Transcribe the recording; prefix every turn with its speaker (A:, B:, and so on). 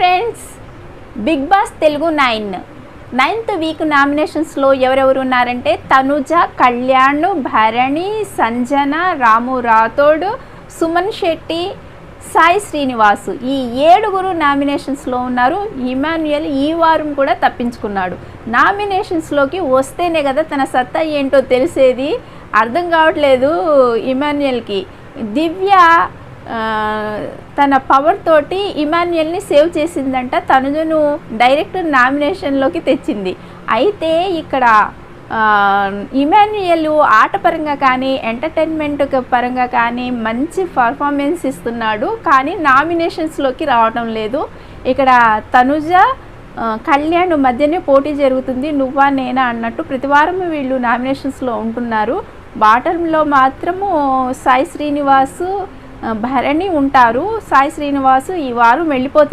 A: Friends Bigg Boss Telugu nine. Ninth week నామినేషన్స్లో ఎవరెవరు ఉన్నారంటే తనుజ కళ్యాణ్ భరణి సంజన రాము రాథోడ్ సుమన్ శెట్టి సాయి శ్రీనివాసు. ఈ ఏడుగురు నామినేషన్స్లో ఉన్నారు. ఇమాన్యుయల్ ఈ వారం కూడా తప్పించుకున్నాడు. నామినేషన్స్లోకి వస్తేనే కదా తన సత్తా ఏంటో తెలిసేది. అర్థం కావట్లేదు ఇమాన్యుయల్కి. దివ్య తన పవర్ తోటి ఇమాన్యుయల్ని సేవ్ చేసిందంట. తనుజను డైరెక్ట్ నామినేషన్లోకి తెచ్చింది. అయితే ఇక్కడ ఇమాన్యుయల్ ఆట పరంగా కానీ ఎంటర్టైన్మెంట్ పరంగా కానీ మంచి పర్ఫార్మెన్స్ ఇస్తున్నాడు. కానీ నామినేషన్స్లోకి రావడం లేదు. ఇక్కడ తనుజ కళ్యాణ్ మధ్యనే పోటీ జరుగుతుంది. నువ్వా నేనా అన్నట్టు ప్రతివారం వీళ్ళు నామినేషన్స్లో ఉంటున్నారు. బాటంలో మాత్రము సాయి శ్రీనివాసు భరణి ఉంటారు. సాయి శ్రీనివాసు ఈ వారం వెళ్ళిపోతాడు